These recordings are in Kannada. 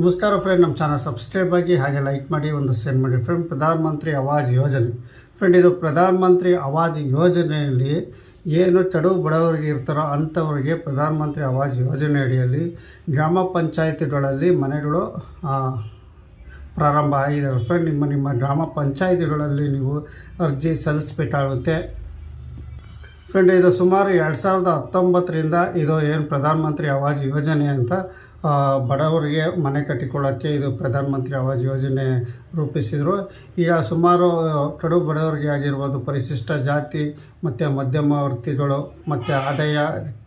ನಮಸ್ಕಾರ ಫ್ರೆಂಡ್ ನಮ್ಮ ಚಾನಲ್ ಸಬ್ಸ್ಕ್ರೈಬ್ ಆಗಿ ಹಾಗೆ ಲೈಕ್ ಮಾಡಿ, ಒಂದು ಶೇರ್ ಮಾಡಿ. ಫ್ರೆಂಡ್ ಪ್ರಧಾನ ಮಂತ್ರಿ ಆವಾಜ್ ಯೋಜನೆ. ಫ್ರೆಂಡ್ ಇದು ಪ್ರಧಾನ ಮಂತ್ರಿ ಆವಾಜ್ ಯೋಜನೆಯಲ್ಲಿ ಏನು ತಡು ಬಡವರಿಗೆ ಇರ್ತಾರೋ ಅಂಥವ್ರಿಗೆ ಪ್ರಧಾನ ಮಂತ್ರಿ ಆವಾಜ್ ಯೋಜನೆ ಅಡಿಯಲ್ಲಿ ಗ್ರಾಮ ಪಂಚಾಯತಿಗಳಲ್ಲಿ ಮನೆಗಳು ಪ್ರಾರಂಭ ಆಗಿದೆ. ಫ್ರೆಂಡ್ ನಿಮ್ಮ ನಿಮ್ಮ ಗ್ರಾಮ ಪಂಚಾಯತಿಗಳಲ್ಲಿ ನೀವು ಅರ್ಜಿ ಸಲ್ಲಿಸಬೇಕಾಗುತ್ತೆ. ಫ್ರೆಂಡ್ ಇದು ಸುಮಾರು ಎರಡು ಸಾವಿರದ ಹತ್ತೊಂಬತ್ತರಿಂದ ಇದು ಏನು ಪ್ರಧಾನಮಂತ್ರಿ ಆವಾಜ್ ಯೋಜನೆ ಅಂತ ಬಡವರಿಗೆ ಮನೆ ಕಟ್ಟಿಕೊಳ್ಳೋಕ್ಕೆ ಇದು ಪ್ರಧಾನ ಮಂತ್ರಿ ಆವಾಜ್ ಯೋಜನೆ ರೂಪಿಸಿದರು. ಈಗ ಸುಮಾರು ಕಡು ಬಡವರಿಗೆ ಆಗಿರ್ಬೋದು, ಪರಿಶಿಷ್ಟ ಜಾತಿ ಮತ್ತು ಮಧ್ಯಮ ವರ್ತಿಗಳು ಮತ್ತು ಆದಾಯ,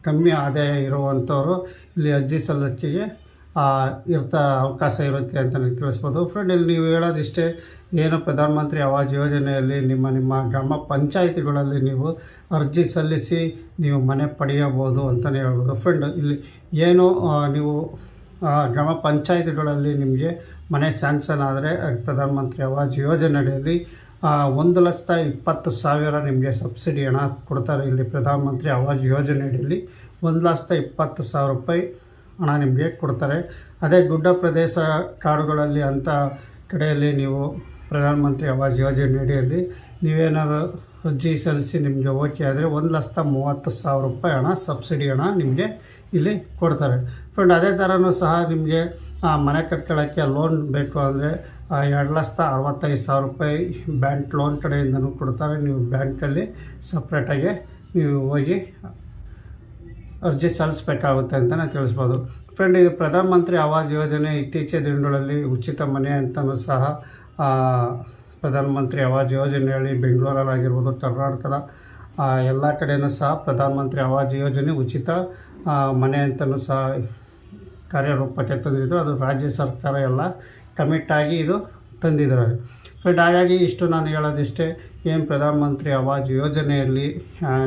ಕಮ್ಮಿ ಆದಾಯ ಇರುವಂಥವರು ಇಲ್ಲಿ ಅರ್ಜಿ ಸಲ್ಲಿಕೆಗೆ ಇರ್ತಾ ಅವಕಾಶ ಇರುತ್ತೆ ಅಂತ ನನಗೆ ತಿಳಿಸ್ಬೋದು. ಫ್ರೆಂಡ್ ಇಲ್ಲಿ ನೀವು ಹೇಳೋದಿಷ್ಟೇ, ಏನು ಪ್ರಧಾನಮಂತ್ರಿ ಆವಾಜ್ ಯೋಜನೆಯಲ್ಲಿ ನಿಮ್ಮ ನಿಮ್ಮ ಗ್ರಾಮ ಪಂಚಾಯಿತಿಗಳಲ್ಲಿ ನೀವು ಅರ್ಜಿ ಸಲ್ಲಿಸಿ ನೀವು ಮನೆ ಪಡೆಯಬಹುದು ಅಂತಲೇ ಹೇಳ್ಬೋದು. ಫ್ರೆಂಡ್ ಇಲ್ಲಿ ಏನು ನೀವು ಗ್ರಾಮ ಪಂಚಾಯಿತಿಗಳಲ್ಲಿ ನಿಮಗೆ ಮನೆ ಸ್ಯಾಂಕ್ಷನ್ ಆದರೆ, ಪ್ರಧಾನಮಂತ್ರಿ ಆವಾಜ್ ಯೋಜನೆಯಲ್ಲಿ ಒಂದು ಲಕ್ಷದ ಇಪ್ಪತ್ತು ಸಾವಿರ ನಿಮಗೆ ಸಬ್ಸಿಡಿ ಹಣ ಕೊಡ್ತಾರೆ ಇಲ್ಲಿ ಪ್ರಧಾನಮಂತ್ರಿ ಆವಾಜ್ ಯೋಜನೆಯಡಿಯಲ್ಲಿ ಒಂದು ಲಕ್ಷದ ಇಪ್ಪತ್ತು ಸಾವಿರ ರೂಪಾಯಿ ಹಣ ನಿಮಗೆ ಕೊಡ್ತಾರೆ. ಅದೇ ಗುಡ್ಡ ಪ್ರದೇಶ ಕಾಡುಗಳಲ್ಲಿ ಅಂಥ ಕಡೆಯಲ್ಲಿ ನೀವು ಪ್ರಧಾನಮಂತ್ರಿ ಆವಾಸ್ ಯೋಜನೆ ಅಡಿಯಲ್ಲಿ ನೀವೇನಾದ್ರು ಅರ್ಜಿ ಸಲ್ಲಿಸಿ ನಿಮಗೆ ಓಕೆ ಆದರೆ ಒಂದು ಲಕ್ಷದ ಮೂವತ್ತು ಸಾವಿರ ರೂಪಾಯಿ ಹಣ, ಸಬ್ಸಿಡಿ ಹಣ ನಿಮಗೆ ಇಲ್ಲಿ ಕೊಡ್ತಾರೆ. ಫ್ರೆಂಡ್ ಅದೇ ಥರನೂ ಸಹ ನಿಮಗೆ ಮನೆ ಕಟ್ಕೊಳ್ಳೋಕ್ಕೆ ಲೋನ್ ಬೇಕು ಅಂದರೆ ಎರಡು ಲಕ್ಷದ ಅರವತ್ತೈದು ಸಾವಿರ ರೂಪಾಯಿ ಬ್ಯಾಂಕ್ ಲೋನ್ ಕಡೆಯಿಂದನೂ ಕೊಡ್ತಾರೆ. ನೀವು ಬ್ಯಾಂಕಲ್ಲಿ ಸಪ್ರೇಟಾಗಿ ನೀವು ಹೋಗಿ ಅರ್ಜಿ ಸಲ್ಲಿಸಬೇಕಾಗುತ್ತೆ ಅಂತಲೇ ತಿಳಿಸ್ಬೋದು. ಫ್ರೆಂಡ್ ಇದು ಪ್ರಧಾನ ಮಂತ್ರಿ ಆವಾಸ್ ಯೋಜನೆ ಇತ್ತೀಚಿನ ದಿನಗಳಲ್ಲಿ ಉಚಿತ ಮನೆ ಅಂತಲೂ ಸಹ ಪ್ರಧಾನಮಂತ್ರಿ ಪ್ರಧಾನ ಮಂತ್ರಿ ಆವಾಸ್ ಯೋಜನೆಯಲ್ಲಿ ಬೆಂಗಳೂರಲ್ಲಾಗಿರ್ಬೋದು ಕರ್ನಾಟಕದ ಆ, ಎಲ್ಲ ಕಡೆಯೂ ಸಹ ಪ್ರಧಾನಮಂತ್ರಿ ಆವಾಸ್ ಯೋಜನೆ ಉಚಿತ ಮನೆ ಅಂತಲೂ ಸಹ ಕಾರ್ಯರೂಪಕ್ಕೆ ತಂದಿದ್ರು. ಅದು ರಾಜ್ಯ ಸರ್ಕಾರ ಎಲ್ಲ ಕಮಿಟ್ ಆಗಿ ಇದು ತಂದಿದ್ದಾರೆ ಫ್ರೆಂಡ್ ಹಾಗಾಗಿ ಇಷ್ಟು ನಾನು ಹೇಳೋದಿಷ್ಟೇ. ಏನು ಪ್ರಧಾನಮಂತ್ರಿ ಆವಾಸ್ ಯೋಜನೆಯಲ್ಲಿ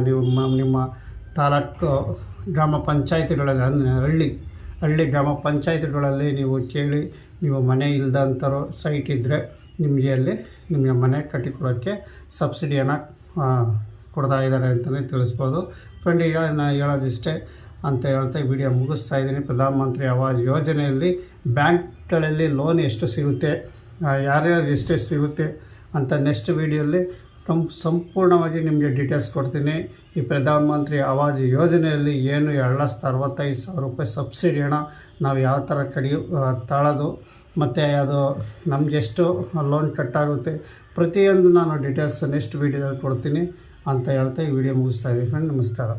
ನೀವು ನಿಮ್ಮ ತಾಲೂಕು ಗ್ರಾಮ ಪಂಚಾಯತಿಗಳಲ್ಲಿ ಅಂದರೆ ಹಳ್ಳಿ ಹಳ್ಳಿ ಗ್ರಾಮ ಪಂಚಾಯತಿಗಳಲ್ಲಿ ನೀವು ಕೇಳಿ, ನೀವು ಮನೆ ಇಲ್ಲದಂಥವ್ರು ಸೈಟ್ ಇದ್ದರೆ ನಿಮಗೆ ಅಲ್ಲಿ ನಿಮಗೆ ಮನೆ ಕಟ್ಟಿಕೊಡೋಕ್ಕೆ ಸಬ್ಸಿಡಿಯನ್ನು ಕೊಡ್ತಾ ಇದ್ದಾರೆ ಅಂತಲೇ ತಿಳಿಸ್ಬೋದು. ಫ್ರೆಂಡ್ ಈಗ ನಾನು ಹೇಳೋದಿಷ್ಟೇ ಅಂತ ಹೇಳ್ತಾ ವಿಡಿಯೋ ಮುಗಿಸ್ತಾ ಇದ್ದೀನಿ. ಪ್ರಧಾನಮಂತ್ರಿ ಆವಾಸ್ ಯೋಜನೆಯಲ್ಲಿ ಬ್ಯಾಂಕ್ಗಳಲ್ಲಿ ಲೋನ್ ಎಷ್ಟು ಸಿಗುತ್ತೆ ಯಾರ್ಯಾರು ಎಷ್ಟೆಷ್ಟು ಸಿಗುತ್ತೆ ಅಂತ ನೆಕ್ಸ್ಟ್ ವೀಡಿಯೋಲ್ಲಿ ಕಂ ಸಂಪೂರ್ಣವಾಗಿ ನಿಮಗೆ ಡೀಟೇಲ್ಸ್ ಕೊಡ್ತೀನಿ. ಈ ಪ್ರಧಾನಮಂತ್ರಿ ಆವಾಜ್ ಯೋಜನೆಯಲ್ಲಿ ಏನು ಎರಡು ಲಕ್ಷದ ಅರವತ್ತೈದು ಸಾವಿರ ರೂಪಾಯಿ ಸಬ್ಸಿಡಿ ಹಣ ನಾವು ಯಾವ ಥರ ಕಡಿಯು ಆ, ತಾಳೋದು ಮತ್ತು ಅದು ನಮ್ಗೆ ಎಷ್ಟು ಲೋನ್ ಕಟ್ಟಾಗುತ್ತೆ ಪ್ರತಿಯೊಂದು ನಾನು ಡೀಟೇಲ್ಸ್ ನೆಕ್ಸ್ಟ್ ವೀಡಿಯೋದಲ್ಲಿ ಕೊಡ್ತೀನಿ. ಅಂತ ಹೇಳ್ತಾ ಈ ವಿಡಿಯೋ ಮುಗಿಸ್ತಾ ಇದ್ದೀನಿ ಫ್ರೆಂಡ್ ನಮಸ್ಕಾರ.